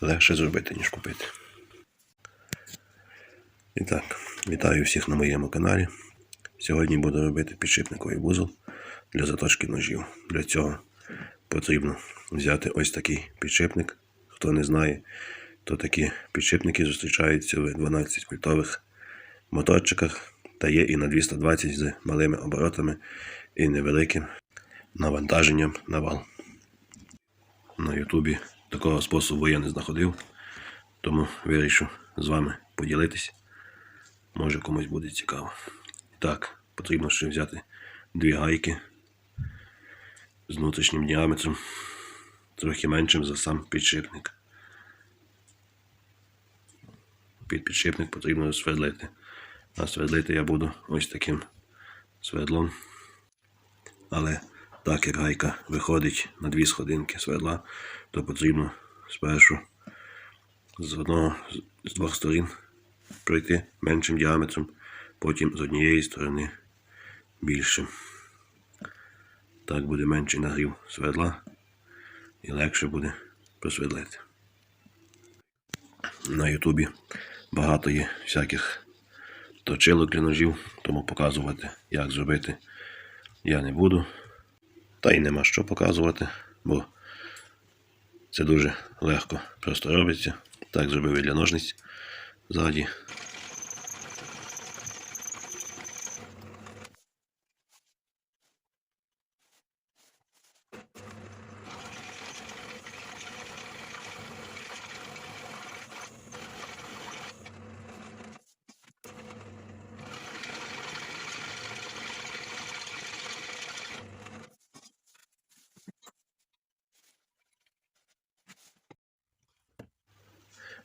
легше зробити, ніж купити. І так, вітаю всіх на моєму каналі. Сьогодні буду робити підшипниковий вузол для заточки ножів. Для цього потрібно взяти ось такий підшипник. Хто не знає, то такі підшипники зустрічаються в 12 вольтових моторчиках та є і на 220 з малими оборотами і невеликим навантаженням на вал. На Ютубі такого способу я не знаходив, тому вирішив з вами поділитись. Може комусь буде цікаво. Так, потрібно ще взяти дві гайки з внутрішнім діаметром, трохи меншим за сам підшипник. Під підшипник потрібно свердлити. А свердлити я буду ось таким свердлом. Але так як гайка виходить на дві сходинки свердла, то потрібно спершу з одного з двох сторін пройти меншим діаметром, потім з однієї сторони більшим. Так буде менший нагрів свердла і легше буде просвердлити. На Ютубі багато є всяких точилок для ножів, тому показувати, як зробити, я не буду. Та й нема що показувати, бо це дуже легко просто робиться. Так зробив і для ножниць ззаді.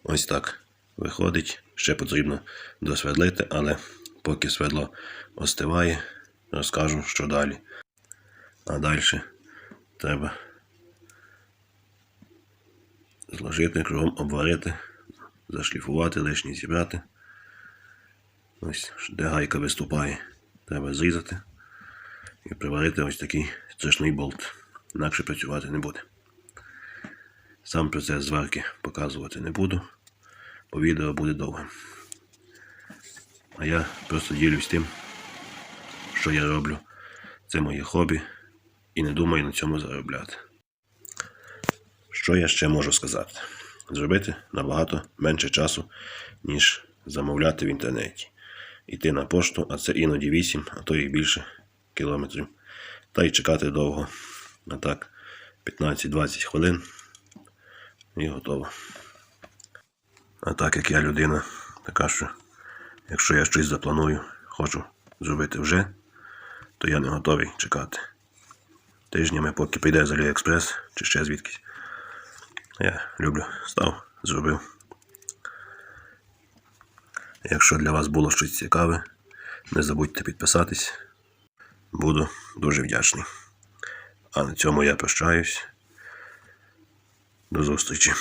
Ось так виходить. Ще потрібно досвердлити, але поки свердло остиває, розкажу, що далі. А далі треба зложити, кругом обварити, зашліфувати, лишнє зібрати. Ось де гайка виступає, треба зрізати і приварити ось такий страшний болт. Інакше працювати не буде. Сам процес зварки показувати не буду, бо відео буде довго. А я просто ділюсь тим, що я роблю. Це моє хобі і не думаю на цьому заробляти. Що я ще можу сказати? Зробити набагато менше часу, ніж замовляти в інтернеті. Іти на пошту, а це іноді 8, а то і більше кілометрів. Та й чекати довго. А так, 15-20 хвилин і готово. А так як я людина, така що якщо я щось запланую, хочу зробити вже, то я не готовий чекати. Тижнями, поки прийде з Аліекспрес чи ще звідкись. Я люблю став, зробив. Якщо для вас було щось цікаве, не забудьте підписатись. Буду дуже вдячний. А на цьому я прощаюсь. До зустрічі.